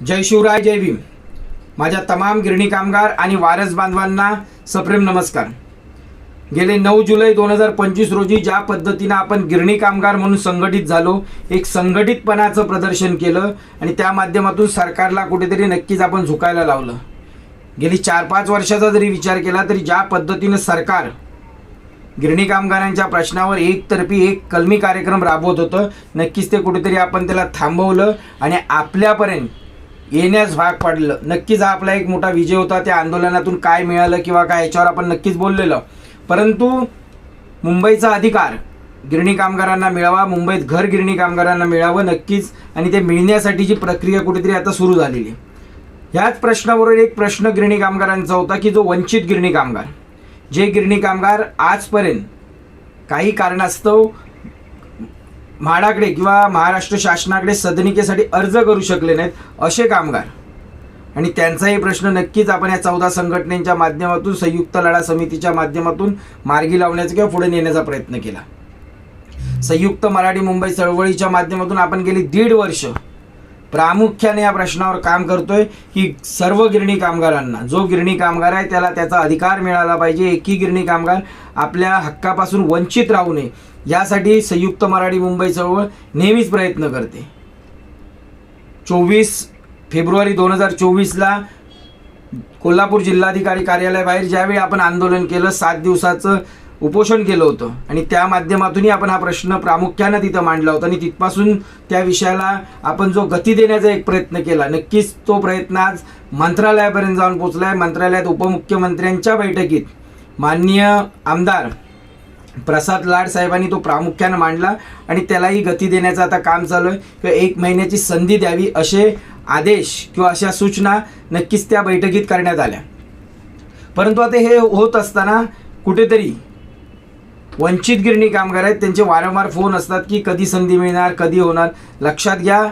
जय शिवराय जय भीम. माझ्या तमाम गिरणी कामगार आणि वारस बांधवांना सप्रेम नमस्कार. गेले नऊ जुलै दोन हजार पंचवीस रोजी ज्या पद्धतीनं आपण गिरणी कामगार म्हणून संघटित झालो एक संघटितपणाचं प्रदर्शन केलं आणि त्या माध्यमातून सरकारला कुठेतरी नक्कीच आपण झुकायला लावलं. गेली चार पाच वर्षाचा जरी विचार केला तरी ज्या पद्धतीनं सरकार गिरणी कामगारांच्या प्रश्नावर एकतर्फी एक कलमी कार्यक्रम राबवत होतं नक्कीच ते कुठेतरी आपण त्याला थांबवलं आणि आपल्यापर्यंत येण्यास भाग पाडलं नक्कीच हा आपला एक मोठा विजय होता. त्या आंदोलनातून काय मिळालं किंवा काय याच्यावर आपण नक्कीच बोललेलं. परंतु मुंबईचा अधिकार गिरणी कामगारांना मिळावा मुंबईत घर गिरणी कामगारांना मिळावं नक्कीच आणि ते मिळण्यासाठीची प्रक्रिया कुठेतरी आता सुरू झालेली. ह्याच प्रश्नाबरोबर एक प्रश्न गिरणी कामगारांचा होता की जो वंचित गिरणी कामगार. जे गिरणी कामगार आजपर्यंत काही कारणास्तव म्हाडाकडे किंवा महाराष्ट्र शासनाकडे सदनिकेसाठी अर्ज करू शकले नाहीत असे कामगार. आणि त्यांचाही प्रश्न नक्कीच आपण या चौदा संघटनेच्या माध्यमातून संयुक्त लढा समितीच्या माध्यमातून मार्गी लावण्याचा किंवा पुढे नेण्याचा प्रयत्न केला. संयुक्त मराठी मुंबई चळवळीच्या माध्यमातून आपण गेली दीड वर्ष प्रामुख्याने या प्रश्नावर काम करतोय की सर्व गिरणी कामगारांना जो गिरणी कामगार आहे त्याला त्याचा अधिकार मिळाला पाहिजे एकही गिरणी कामगार आपल्या हक्कापासून वंचित राहू नये यासाठी संयुक्त मराठी मुंबई चळवळ नेहमीच प्रयत्न करते. चोवीस फेब्रुवारी दोन हजार चोवीसला कोल्हापूर जिल्हाधिकारी कार्यालयाबाहेर ज्यावेळी आपण आंदोलन केलं सात दिवसाचं उपोषण केलं होतं आणि त्या माध्यमातूनही आपण हा प्रश्न प्रामुख्यानं तिथं मांडला होता आणि तिथपासून त्या विषयाला आपण जो गती देण्याचा एक प्रयत्न केला नक्कीच तो प्रयत्न आज मंत्रालयापर्यंत जाऊन पोचला आहे मंत्रालयात उपमुख्यमंत्र्यांच्या बैठकीत माननीय आमदार प्रसाद लाड साहेबांनी तो प्रामुख्यानं मांडला आणि त्यालाही गती देण्याचं आता काम चालू आहे. किंवा एक महिन्याची संधी द्यावी असे आदेश किंवा अशा सूचना नक्कीच त्या बैठकीत करण्यात आल्या. परंतु आता हे होत असताना कुठेतरी वंचित गिरणी कामगार आहेत त्यांचे वारंवार फोन असतात की कधी संधी मिळणार कधी होणार. लक्षात घ्या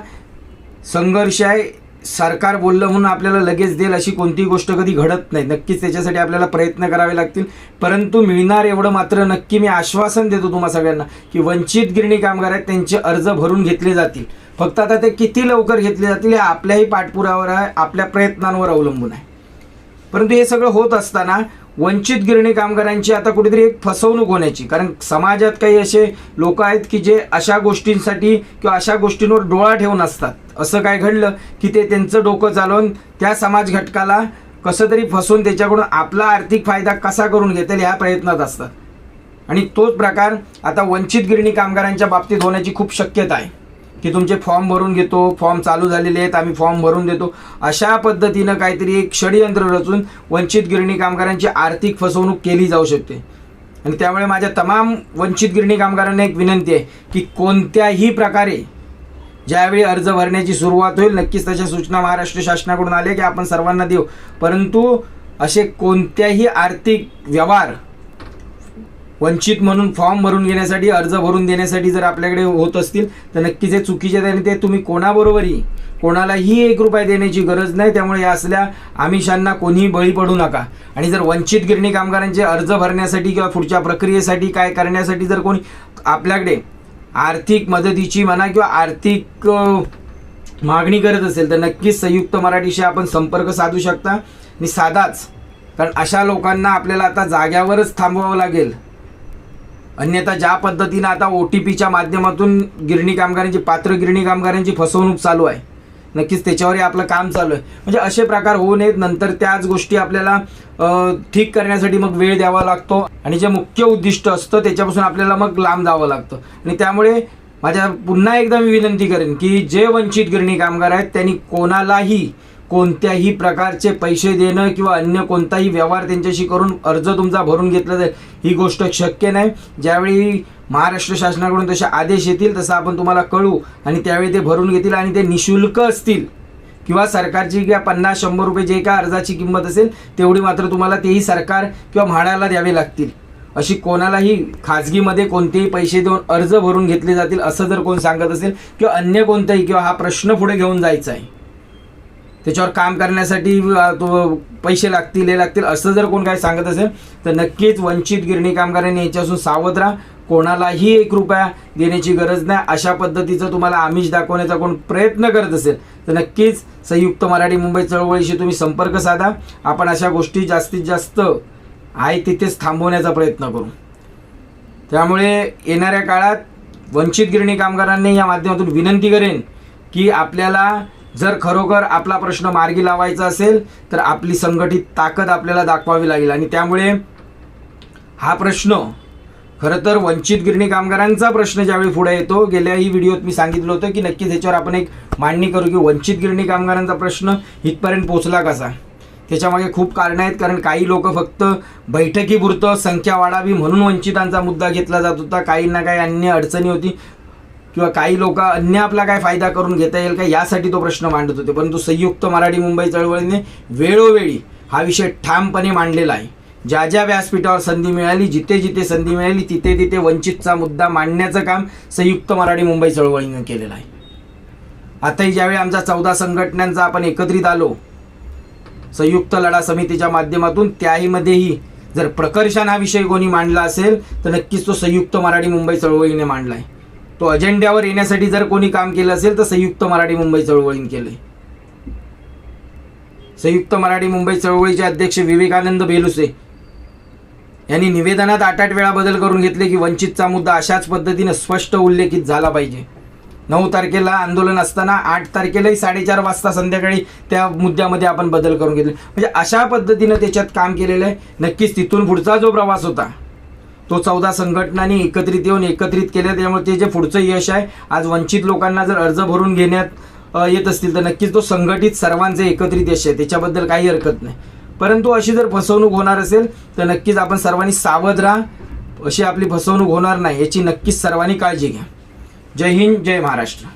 संघर्ष आहे सरकार बोललं म्हणून आपल्याला लगेच देईल अशी कोणतीही गोष्ट कधी घडत नाही. नक्कीच त्याच्यासाठी आपल्याला प्रयत्न करावे लागतील. परंतु मिळणार एवढं मात्र नक्की मी आश्वासन देतो तुम्हा सगळ्यांना की वंचित गिरणी कामगार आहेत त्यांचे अर्ज भरून घेतले जातील. फक्त आता ते किती लवकर घेतले जातील हे आपल्याही पाठपुरावर आहे आपल्या प्रयत्नांवर अवलंबून आहे. परंतु हे सगळं होत असताना वंचित गिरणी कामगारांची आता कुठेतरी एक फसवणूक होण्याची. कारण समाजात काही असे लोक आहेत की जे अशा गोष्टींसाठी किंवा अशा गोष्टींवर डोळा ठेवून असतात. असं काय घडलं की ते त्यांचं डोकं चालवून त्या समाज घटकाला कसं तरी फसवून त्याच्याकडून आपला आर्थिक फायदा कसा करून घेतील ह्या प्रयत्नात असतात. आणि तोच प्रकार आता वंचित गिरणी कामगारांच्या बाबतीत होण्याची खूप शक्यता आहे. की तुमचे फॉर्म भरून घेतो फॉर्म चालू झालेले आहेत आम्ही फॉर्म भरून देतो. अशा पद्धतीनं काहीतरी एक षडयंत्र रचून वंचित गिरणी कामगारांची आर्थिक फसवणूक केली जाऊ शकते. आणि त्यामुळे माझ्या तमाम वंचित गिरणी कामगारांना एक विनंती आहे की कोणत्याही प्रकारे ज्यावेळी अर्ज भरण्याची सुरुवात होईल नक्कीच तशा सूचना महाराष्ट्र शासनाकडून आल्या की आपण सर्वांना देऊ. परंतु असे कोणत्याही आर्थिक व्यवहार वंचित म्हणून फॉर्म भरून घेण्यासाठी अर्ज भरून देण्यासाठी जर आपल्याकडे होत असतील तर नक्कीच हे चुकीचे आहे आणि ते तुम्ही कोणाबरोबरही कोणालाही एक रुपये देण्याची गरज नाही. त्यामुळे या असल्या आमिषांना कोणीही बळी पडू नका. आणि जर वंचित गिरणी कामगारांचे अर्ज भरण्यासाठी किंवा पुढच्या प्रक्रियेसाठी काय करण्यासाठी जर कोणी आपल्याकडे आर्थिक मदतीची म्हणा किंवा आर्थिक मागणी करत असेल तर नक्कीच संयुक्त मराठीशी आपण संपर्क साधू शकता. आणि साधाच कारण अशा लोकांना आपल्याला आता जाग्यावरच थांबवावं लागेल. अन्यथा ज्या पद्धतीनं आता ओ टी पीच्या माध्यमातून गिरणी कामगारांची पात्र गिरणी कामगारांची फसवणूक चालू आहे नक्कीच त्याच्यावरही आपलं काम चालू आहे. म्हणजे असे प्रकार होऊ नयेत नंतर त्याच गोष्टी आपल्याला ठीक करण्यासाठी मग वेळ द्यावा लागतो आणि जे मुख्य उद्दिष्ट असतं त्याच्यापासून आपल्याला मग लांब जावं लागतं. आणि त्यामुळे माझ्या पुन्हा एकदा मी विनंती करेन की जे वंचित गिरणी कामगार आहेत त्यांनी कोणालाही कोणत्याही प्रकारचे पैसे देणं किंवा अन्य कोणताही व्यवहार त्यांच्याशी करून अर्ज तुमचा भरून घेतला जाईल ही गोष्ट शक्य नाही. ज्यावेळी महाराष्ट्र शासनाकडून तसे आदेश येतील तसं आपण तुम्हाला कळू आणि त्यावेळी ते भरून घेतील आणि ते निशुल्क असतील. किंवा सरकारची किंवा पन्नास शंभर रुपये जे काय अर्जाची किंमत असेल तेवढी मात्र तुम्हाला तेही सरकार किंवा म्हाडाला द्यावे लागतील. अशी कोणालाही खाजगीमध्ये कोणतेही पैसे देऊन अर्ज भरून घेतले जातील असं जर कोण सांगत असेल किंवा अन्य कोणताही किंवा हा प्रश्न पुढे घेऊन जायचा आहे. त्याच्यावर काम करण्यासाठी तो पैसे लागतील हे लागतील असं जर कोण काही सांगत असेल तर नक्कीच वंचित गिरणी कामगारांनी याच्यापासून सावध राहा. कोणालाही एक रुपया देण्याची गरज नाही. अशा पद्धतीचं तुम्हाला आमिष दाखवण्याचा कोण प्रयत्न करत असेल तर नक्कीच संयुक्त मराठी मुंबई चळवळीशी तुम्ही संपर्क साधा. आपण अशा गोष्टी जास्तीत जास्त आहे तिथेच थांबवण्याचा प्रयत्न करू. त्यामुळे येणाऱ्या काळात वंचित गिरणी कामगारांनी या माध्यमातून विनंती करेन की आपल्याला जर खरोखर आपला प्रश्न मार्गी लावायचा असेल तर आपली संघटित ताकद आपल्याला दाखवावी लागेल. आणि त्यामुळे हा प्रश्न खरं तर वंचित गिरणी कामगारांचा प्रश्न ज्यावेळी पुढे येतो गेल्याही व्हिडिओत मी सांगितलं होतं की नक्कीच ह्याच्यावर आपण एक मांडणी करू की वंचित गिरणी कामगारांचा प्रश्न इथपर्यंत पोचला कसा? त्याच्यामागे खूप कारणं आहेत कारण काही लोक फक्त बैठकीपुरतं संख्या वाढावी म्हणून वंचितांचा मुद्दा घेतला जात होता. काही ना काही अन्य अडचणी होती. किंवा काही लोक अन्य आपला काय फायदा करून घेता येईल का यासाठी तो प्रश्न मांडत होते. परंतु संयुक्त मराठी मुंबई चळवळीने वेळोवेळी हा विषय ठामपणे मांडलेला आहे. ज्या ज्या व्यासपीठावर संधी मिळाली जिथे जिथे संधी मिळाली तिथे तिथे वंचितचा मुद्दा मांडण्याचं काम संयुक्त मराठी मुंबई चळवळीनं केलेलं आहे. आताही ज्यावेळी आमचा चौदा संघटनांचा आपण एकत्रित आलो संयुक्त लढा समितीच्या माध्यमातून त्याहीमध्येही जर प्रकर्षण हा विषय कोणी मांडला असेल तर नक्कीच तो संयुक्त मराठी मुंबई चळवळीने मांडला आहे. तो अजेंड्यावर येण्यासाठी जर कोणी काम केलं असेल तर संयुक्त मराठी मुंबई चळवळीने केले संयुक्त मराठी मुंबई चळवळीचे अध्यक्ष विवेकानंद बेलुसे यांनी निवेदनात आठ आठ वेळा बदल करून घेतले की वंचितचा मुद्दा अशाच पद्धतीनं स्पष्ट उल्लेखित झाला पाहिजे. नऊ तारखेला आंदोलन असताना आठ तारखेलाही साडेचार वाजता संध्याकाळी त्या मुद्द्यामध्ये आपण बदल करून घेतले. म्हणजे अशा पद्धतीनं त्याच्यात काम केलेलं आहे. नक्कीच तिथून पुढचा जो प्रवास होता तो चौदा संघटनांनी एकत्रित येऊन एकत्रित केल्या त्यामुळे ते जे पुढचं यश आहे आज वंचित लोकांना जर अर्ज भरून घेण्यात येत असतील तर नक्कीच तो संघटित सर्वांचे एकत्रित यश आहे. त्याच्याबद्दल काही हरकत नाही. परंतु अशी जर फसवणूक होणार असेल तर नक्कीच आपण सर्वांनी सावध राहा. अशी आपली फसवणूक होणार नाही याची नक्कीच सर्वांनी काळजी घ्या. जय हिंद जय महाराष्ट्र.